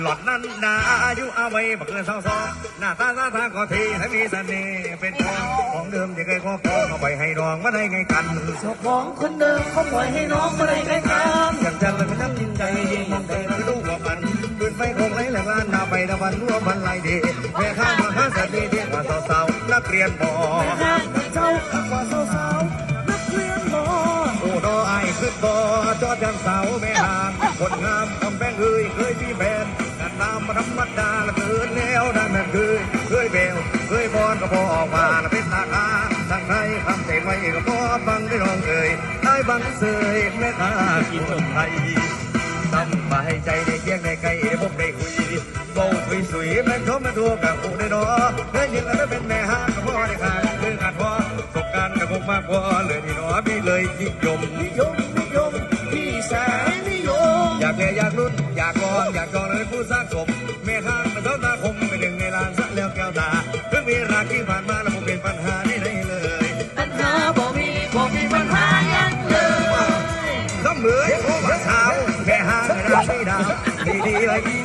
หลอดนั้นดาอายุเอาไว้บักเกินสองสองหน้าตาตาทางก็ทีให้มีเสน่ห์เป็นของของเดิมที่เคยครอบครองเอาไปให้น้องมาได้ไงกันเจ้าของคนเดิมเขาปล่อยให้น้องมาได้ไงกันอย่างจันเลยไม่ทำจริงใจยิงมองใจเราดูว่ามันปืนไฟคงไหลแหลกล้านหน้าไปตะวันรั่วมันไหลดีแม่ข้ามมาหาสัตว์ดีเที่ยงว่าสาวๆนักเรียนบ่ห้างเจ้าขับว่าสาวๆนักเรียนบอโอ้ดอไอ้ขึ้นบ่จอดยังสาวแม่หางคนงามกำแพงเอ้ยเคยมี ตามธรรมดาละเกินแล้วดังนั้นเคยเคยเบลเคยบอนก็พอออกมาละเป็นตาคาทางใครคำเตะไว้ก็พอฟังได้ลองเอ่ยได้บังเสยแม่ค้ากินคนไทยทำมาให้ใจได้เคียงในไกลพบได้คุยเบาสุยสุยแม่งเขามาดูกับกูได้เนาะเฮ้ยยังแล้วเป็นแม่ห้างกับพ่อได้ขาดคืองานพ่อสบการณ์กับผมมากพอเลยนี่เนาะพี่เลยนิยมนิยมนิยมพี่แสนนิยมอยากแก่อยากรุ่นอยากลองอยากจอ แล้วแก้วตาเพิ่งมีรักที่ผ่านมาแล้วผมเป็นปัญหาได้เลย ปัญหาบ่มีบ่มีปัญหายังเลยต้องเหมือนผู้สาวแม่ห้างรักไม่ดาวดีๆเลย